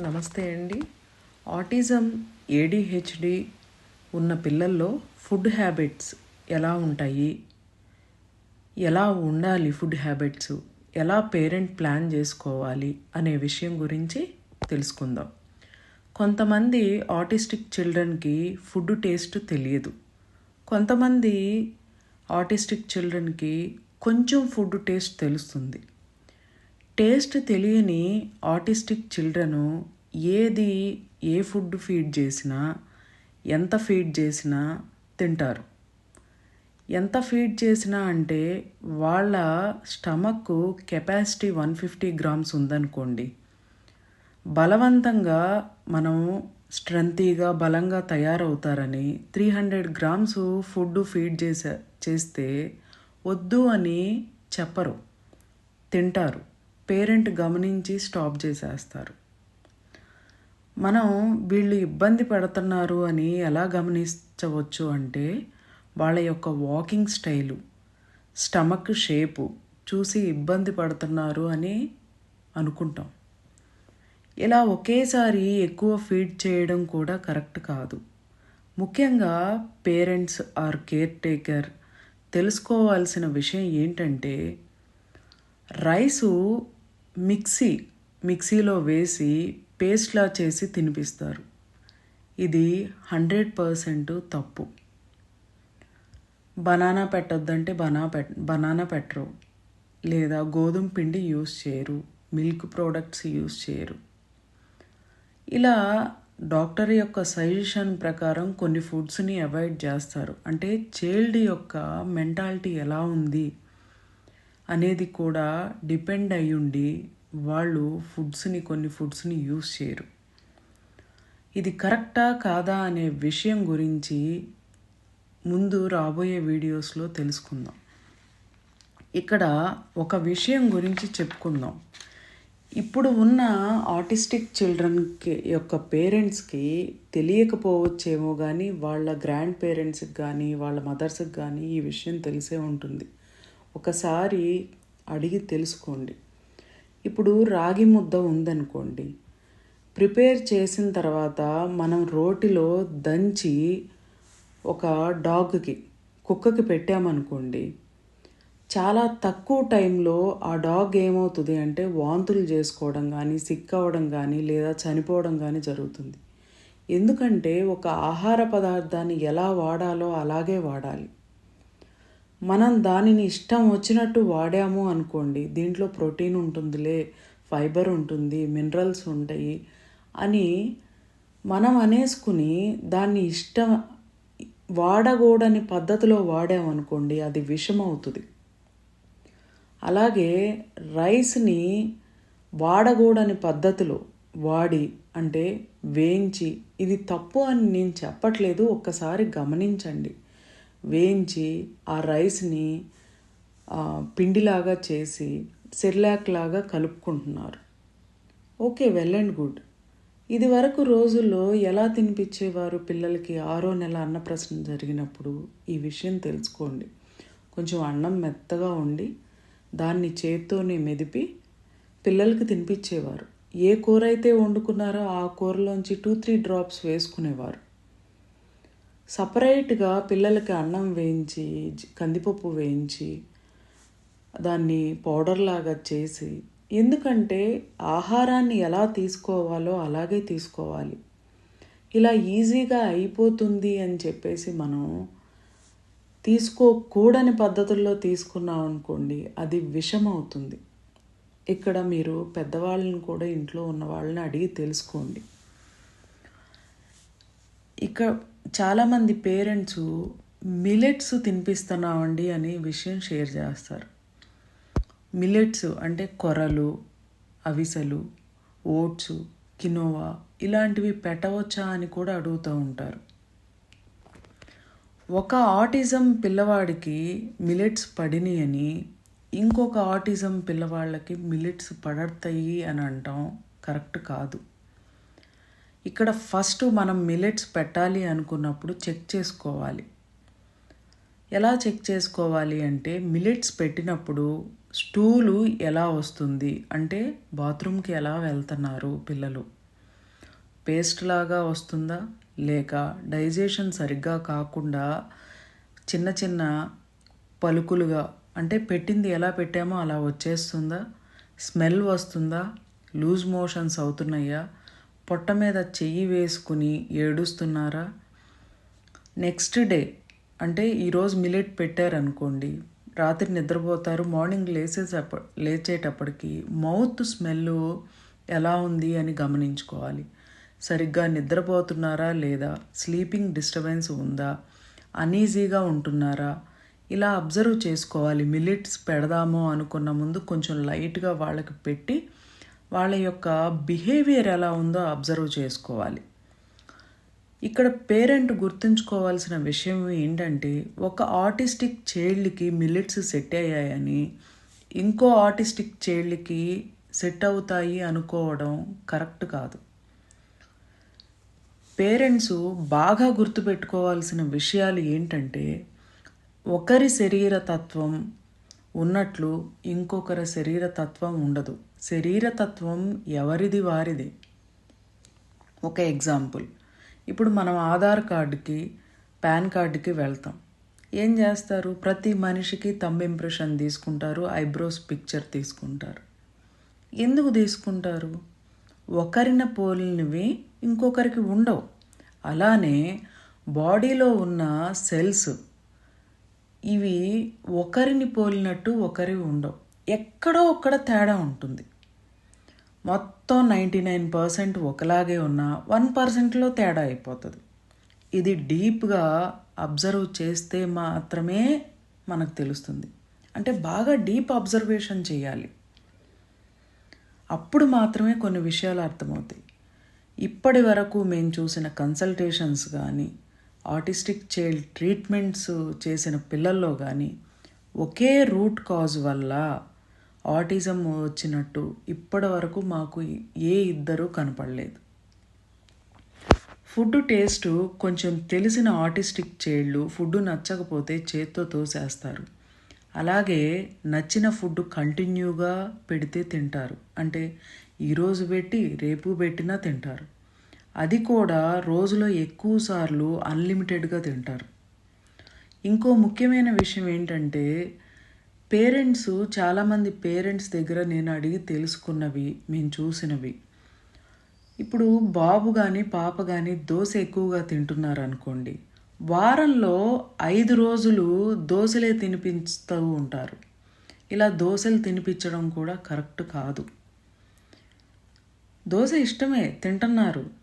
నమస్తే అండి. Autism ADHD ఉన్న పిల్లల్లో ఫుడ్ హ్యాబిట్స్ ఎలా ఉంటాయి? ఎలా ఉండాలి ఫుడ్ హ్యాబిట్స్? ఎలా పేరెంట్ ప్లాన్ చేసుకోవాలి అనే విషయం గురించి తెలుసుకుందాం. కొంతమంది ఆటిస్టిక్ చిల్డ్రన్కి ఫుడ్ టేస్ట్ తెలియదు. కొంతమంది ఆటిస్టిక్ చిల్డ్రన్కి కొంచెం ఫుడ్ టేస్ట్ తెలుస్తుంది. టేస్ట్ తెలియని ఆటిస్టిక్ చిల్డ్రను ఏది ఏ ఫుడ్ ఫీడ్ చేసినా ఎంత ఫీడ్ చేసినా తింటారు. ఎంత ఫీడ్ చేసినా అంటే వాళ్ళ stomach capacity one fifty grams ఉందనుకోండి. బలవంతంగా మనం స్ట్రెంతీగా బలంగా తయారవుతారని three hundred grams food feed చేసే చేస్తే వద్దు అని చెప్పరు. తింటారు. పేరెంట్ గమనించి స్టాప్ చేసేస్తారు. మనం వీళ్ళు ఇబ్బంది పెడుతున్నారు అని ఎలా గమనించవచ్చు అంటే వాళ్ళ యొక్క వాకింగ్ స్టైలు స్టమక్ షేపు చూసి ఇబ్బంది పడుతున్నారు అని అనుకుంటాం. ఇలా ఒకేసారి ఎక్కువ ఫీడ్ చేయడం కూడా కరెక్ట్ కాదు. ముఖ్యంగా పేరెంట్స్ ఆర్ కేర్ టేకర్ తెలుసుకోవాల్సిన విషయం ఏంటంటే రైసు మిక్సీ మిక్సీలో వేసి పేస్ట్లా చేసి తినిపిస్తారు. ఇది హండ్రెడ్ పర్సెంట్ తప్పు. బనానా పెట్టొద్దంటే బనా పెట్ బనానా పెట్టరు. లేదా గోధుమ పిండి యూస్ చేయరు. మిల్క్ ప్రోడక్ట్స్ యూస్ చేయరు. ఇలా డాక్టర్ యొక్క సజెషన్ ప్రకారం కొన్ని ఫుడ్స్ని అవాయిడ్ చేస్తారు. అంటే చైల్డ్ యొక్క మెంటాలిటీ ఎలా ఉంది? అనేది కూడా డిపెండ్ అయి ఉండి వాళ్ళు ఫుడ్స్ని కొన్ని ఫుడ్స్ని యూస్ చేయరు. ఇది కరెక్టా కాదా అనే విషయం గురించి ముందు రాబోయే వీడియోస్లో తెలుసుకుందాం. ఇక్కడ ఒక విషయం గురించి చెప్పుకుందాం. ఇప్పుడు ఉన్న ఆటిస్టిక్ చిల్డ్రన్కి యొక్క పేరెంట్స్కి తెలియకపోవచ్చేమో కానీ వాళ్ళ గ్రాండ్ పేరెంట్స్కి కానీ వాళ్ళ మదర్స్కి కానీ ఈ విషయం తెలిసే ఉంటుంది. ఒకసారి అడిగి తెలుసుకోండి. ఇప్పుడు రాగి ముద్ద ఉందనుకోండి. ప్రిపేర్ చేసిన తర్వాత మనం రోటిలో దంచి ఒక డాగ్కి కుక్కకి పెట్టామనుకోండి. చాలా తక్కువ టైంలో ఆ డాగ్ ఏమవుతుంది అంటే వాంతులు చేసుకోవడం కానీ సిక్ అవ్వడం కానీ లేదా చనిపోవడం కానీ జరుగుతుంది. ఎందుకంటే ఒక ఆహార పదార్థాన్ని ఎలా వాడాలో అలాగే వాడాలి. మనం దానిని ఇష్టం వచ్చినట్టు వాడాము అనుకోండి దీంట్లో ప్రోటీన్ ఉంటుందిలే ఫైబర్ ఉంటుంది మినరల్స్ ఉంటాయి అని మనం అనేసుకుని దాన్ని ఇష్టం వాడకూడని పద్ధతిలో వాడామనుకోండి అది విషమవుతుంది. అలాగే రైస్ని వాడకూడని పద్ధతిలో వాడి అంటే వేయించి ఇది తప్పు అని నేను చెప్పట్లేదు ఒక్కసారి గమనించండి. వేయించి ఆ రైస్ని పిండిలాగా చేసి సెర్లాక్ లాగా కలుపుకుంటున్నారు. Okay well and good. ఇది వరకు రోజుల్లో ఎలా తినిపించేవారు పిల్లలకి ఆరో నెల అన్నప్రసన జరిగినప్పుడు ఈ విషయం తెలుసుకోండి. కొంచెం అన్నం మెత్తగా ఉండి దాన్ని చేత్తోనే మెదిపి పిల్లలకి తినిపించేవారు. ఏ కూర అయితే వండుకున్నారో ఆ కూరలోంచి టూ త్రీ డ్రాప్స్ వేసుకునేవారు. సపరేట్గా పిల్లలకి అన్నం వేయించి కందిపప్పు వేయించి దాన్ని పౌడర్ లాగా చేసి ఎందుకంటే ఆహారాన్ని ఎలా తీసుకోవాలో అలాగే తీసుకోవాలి. ఇలా ఈజీగా అయిపోతుంది అని చెప్పేసి మనం తీసుకోకూడని పద్ధతుల్లో తీసుకున్నాం అనుకోండి అది విషం అవుతుంది ఇక్కడ మీరు పెద్దవాళ్ళని కూడా ఇంట్లో ఉన్న వాళ్ళని అడిగి తెలుసుకోండి. ఇక్కడ చాలామంది పేరెంట్స్ మిలెట్స్ తినిపిస్తున్నామండి అనే విషయం షేర్ చేస్తారు. మిలెట్స్ అంటే కొరలు అవిసెలు ఓట్స్ కినోవా ఇలాంటివి పెట్టవచ్చా అని కూడా అడుగుతూ ఉంటారు. ఒక ఆటిజం పిల్లవాడికి మిలెట్స్ పడిని అని ఇంకొక ఆటిజం పిల్లవాళ్ళకి మిలెట్స్ పడతాయి అని అంటాం. కరెక్ట్ కాదు. ఇక్కడ ఫస్ట్ మనం మిలెట్స్ పెట్టాలి అనుకున్నప్పుడు చెక్ చేసుకోవాలి. ఎలా చెక్ చేసుకోవాలి అంటే మిలెట్స్ పెట్టినప్పుడు స్టూలు ఎలా వస్తుంది? అంటే బాత్రూమ్కి ఎలా వెళ్తున్నారు పిల్లలు? పేస్ట్ లాగా వస్తుందా? లేక డైజెషన్ సరిగ్గా కాకుండా చిన్న చిన్న పలుకులుగా అంటే పెట్టింది ఎలా పెట్టామో అలా వచ్చేస్తుందా? స్మెల్ వస్తుందా? లూజ్ మోషన్స్ అవుతున్నాయా? పొట్ట మీద చెయ్యి వేసుకుని ఏడుస్తున్నారా? నెక్స్ట్ డే అంటే ఈరోజు మిలెట్ పెట్టారనుకోండి రాత్రి నిద్రపోతారు మార్నింగ్ లేచేసప్ప లేచేటప్పటికి మౌత్ స్మెల్ ఎలా ఉంది అని గమనించుకోవాలి. సరిగ్గా నిద్రపోతున్నారా లేదా? స్లీపింగ్ డిస్టర్బెన్స్ ఉందా? అనీజీగా ఉంటున్నారా? ఇలా అబ్జర్వ్ చేసుకోవాలి. మిలిట్స్ పెడదాము అనుకున్న ముందు కొంచెం లైట్గా వాళ్ళకి పెట్టి వాళ్ళ యొక్క బిహేవియర్ ఎలా ఉందో అబ్జర్వ్ చేసుకోవాలి. ఇక్కడ పేరెంట్ గుర్తుంచుకోవాల్సిన విషయం ఏంటంటే ఒక ఆటిస్టిక్ చైల్డ్కి మిల్లెట్స్ సెట్ అయ్యాయని ఇంకో ఆటిస్టిక్ చైల్డ్కి సెట్ అవుతాయి అనుకోవడం కరెక్ట్ కాదు. పేరెంట్స్ బాగా గుర్తుపెట్టుకోవాల్సిన విషయాలు ఏంటంటే ఒకరి శరీర తత్వం ఉన్నట్లు ఇంకొకరి శరీర తత్వం ఉండదు. శరీర తత్వం ఎవరిది వారిది? ఒక ఎగ్జాంపుల్. ఇప్పుడు మనం ఆధార్ కార్డుకి పాన్ కార్డుకి వెళ్తాం. ఏం చేస్తారు? ప్రతి మనిషికి తమ్ ఇంప్రెషన్ తీసుకుంటారు ఐబ్రోస్ పిక్చర్ తీసుకుంటారు. ఎందుకు తీసుకుంటారు? ఒకరిన పోలినవి ఇంకొకరికి ఉండవు. అలానే బాడీలో ఉన్న సెల్స్ ఇవి ఒకరిని పోలినట్టు ఒకరి ఉండవు. ఎక్కడో ఒక్కడ తేడా ఉంటుంది. మొత్తం నైంటీ నైన్ పర్సెంట్ ఒకలాగే ఉన్న వన్ పర్సెంట్లో తేడా అయిపోతుంది. ఇది డీప్గా అబ్జర్వ్ చేస్తే మాత్రమే మనకు తెలుస్తుంది. అంటే బాగా డీప్ అబ్జర్వేషన్ చేయాలి. అప్పుడు మాత్రమే కొన్ని విషయాలు అర్థమవుతాయి. ఇప్పటి వరకు మేము చూసిన కన్సల్టేషన్స్ కానీ ఆటిస్టిక్ చైల్డ్ ట్రీట్మెంట్స్ చేసిన పిల్లల్లో కానీ ఒకే రూట్ కాజ్ వల్ల ఆటిజం వచ్చినట్టు ఇప్పటి వరకు మాకు ఏ ఇద్దరు కనపడలేదు. ఫుడ్ టేస్ట్ కొంచెం తెలిసిన ఆటిస్టిక్ చైల్డ్లు ఫుడ్ నచ్చకపోతే చేత్తో తోసేస్తారు. అలాగే నచ్చిన ఫుడ్ కంటిన్యూగా పెడితే తింటారు. అంటే ఈరోజు పెట్టి రేపు పెట్టినా తింటారు. అది కూడా రోజులో ఎక్కువ సార్లు అన్లిమిటెడ్గా తింటారు. ఇంకో ముఖ్యమైన విషయం ఏంటంటే పేరెంట్స్ చాలామంది పేరెంట్స్ దగ్గర నేను అడిగి తెలుసుకున్నవి మేము చూసినవి. ఇప్పుడు బాబు కానీ పాప కానీ దోశ ఎక్కువగా తింటున్నారు అనుకోండి వారంలో ఐదు రోజులు దోశలే తినిపిస్తూ ఉంటారు. ఇలా దోశలు తినిపించడం కూడా కరెక్ట్ కాదు. దోశ ఇష్టమే తింటున్నారు.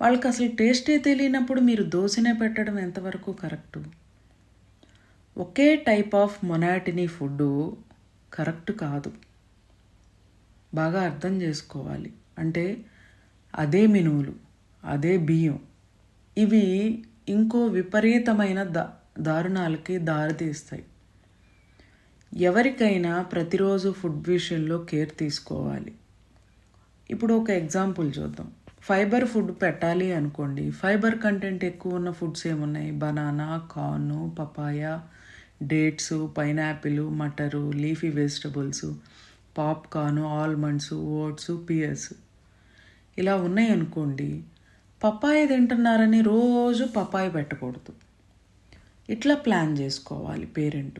వాళ్ళకి అసలు టేస్టే తెలియనప్పుడు మీరు దోశనే పెట్టడం ఎంతవరకు correct? Okay type of monotony food correct కాదు. బాగా అర్థం చేసుకోవాలి. అంటే అదే మినువులు అదే బియ్యం ఇవి ఇంకో విపరీతమైన దా దారుణాలకి దారితీస్తాయి. ఎవరికైనా ప్రతిరోజు ఫుడ్ విషయంలో కేర్ తీసుకోవాలి. ఇప్పుడు ఒక ఎగ్జాంపుల్ చూద్దాం. ఫైబర్ ఫుడ్ పెట్టాలి అనుకోండి. ఫైబర్ కంటెంట్ ఎక్కువ ఉన్న ఫుడ్స్ ఏమున్నాయి? Banana corn papaya dates pineapple మటరు leafy vegetables popcorn almonds oats pears. ఇలా ఉన్నాయి అనుకోండి. పప్పాయ తింటున్నారని రోజు పప్పాయ పెట్టకూడదు. ఇట్లా ప్లాన్ చేసుకోవాలి పేరెంట్.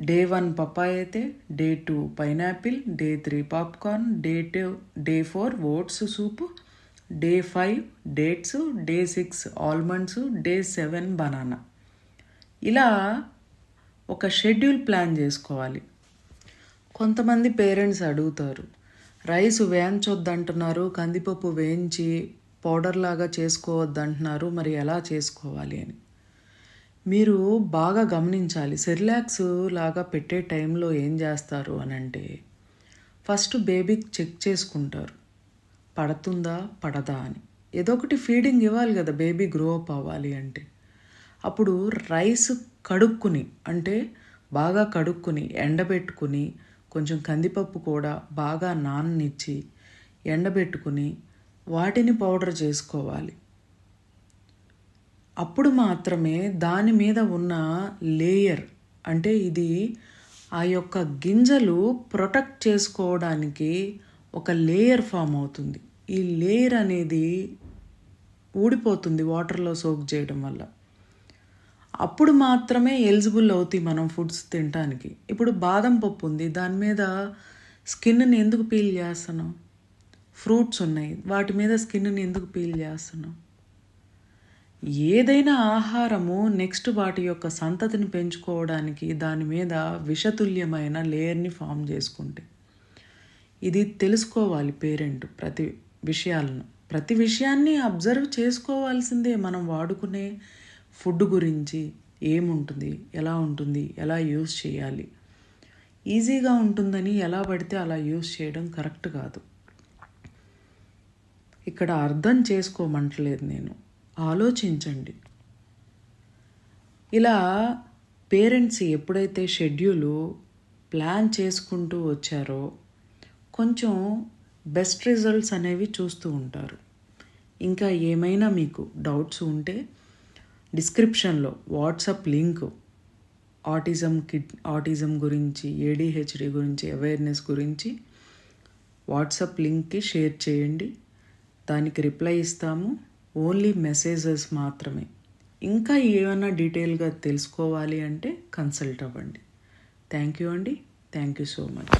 డే వన్ పప్పాయ అయితే day two pineapple day three popcorn day two day four oats soup day five dates day six almonds day seven banana. ఇలా ఒక షెడ్యూల్ ప్లాన్ చేసుకోవాలి. కొంతమంది పేరెంట్స్ అడుగుతారు రైస్ వేయించొద్దంటున్నారు కందిపప్పు వేయించి పౌడర్ లాగా చేసుకోవద్దంటున్నారు మరి ఎలా చేసుకోవాలి అని. మీరు బాగా గమనించాలి సెరిలాక్స్ లాగా పెట్టే టైంలో ఏం చేస్తారు అని అంటే ఫస్ట్ బేబీకి చెక్ చేసుకుంటారు. పడుతుందా పడదా అని. ఏదో ఒకటి ఫీడింగ్ ఇవ్వాలి కదా బేబీ గ్రో అప్ అవ్వాలి అంటే. అప్పుడు రైస్ కడుక్కుని అంటే బాగా కడుక్కుని ఎండబెట్టుకుని కొంచెం కందిపప్పు కూడా బాగా నాననిచ్చి ఎండబెట్టుకుని వాటిని పౌడర్ చేసుకోవాలి. అప్పుడు మాత్రమే దాని మీద ఉన్న లేయర్ అంటే ఇది ఆ యొక్క గింజలు ప్రొటెక్ట్ చేసుకోవడానికి ఒక లేయర్ ఫామ్ అవుతుంది. ఈ లేయర్ అనేది ఊడిపోతుంది వాటర్లో సోక్ చేయడం వల్ల. అప్పుడు మాత్రమే ఎలిజిబుల్ అవుతాయి మనం ఫుడ్స్ తినటానికి. ఇప్పుడు బాదం పప్పు ఉంది. దాని మీద స్కిన్ని ఎందుకు పీల్ చేస్తున్నాం ఫ్రూట్స్ ఉన్నాయి. వాటి మీద స్కిన్ని ఎందుకు పీల్ చేస్తున్నాం ఏదైనా ఆహారము నెక్స్ట్ వాటి యొక్క సంతతిని పెంచుకోవడానికి దాని మీద విషతుల్యమైన లేయర్ని ఫామ్ చేసుకుంటే. ఇది తెలుసుకోవాలి పేరెంట్ ప్రతి విషయాలను. ప్రతి విషయాన్ని అబ్జర్వ్ చేసుకోవాల్సిందే మనం వాడుకునే ఫుడ్ గురించి ఏముంటుంది ఎలా ఉంటుంది ఎలా యూస్ చేయాలి. ఈజీగా ఉంటుందని ఎలా పడితే అలా యూస్ చేయడం కరెక్ట్ కాదు. ఇక్కడ అర్థం చేసుకోమంటలేదు నేను. ఆలోచించండి. ఇలా పేరెంట్స్ ఎప్పుడైతే షెడ్యూలు ప్లాన్ చేసుకుంటూ వచ్చారో కొంచెం బెస్ట్ రిజల్ట్స్ అనేవి చూస్తూ ఉంటారు. ఇంకా ఏమైనా మీకు డౌట్స్ ఉంటే డిస్క్రిప్షన్లో WhatsApp link autism kid autism గురించి ఏడిహెచ్డి గురించి అవేర్నెస్ గురించి వాట్సాప్ లింక్కి షేర్ చేయండి. దానికి రిప్లై ఇస్తాము. ఓన్లీ మెసేజెస్ మాత్రమే. ఇంకా ఏమైనా డీటెయిల్గా తెలుసుకోవాలి అంటే కన్సల్ట్ అవ్వండి. థ్యాంక్ యూ అండి. Thank you so much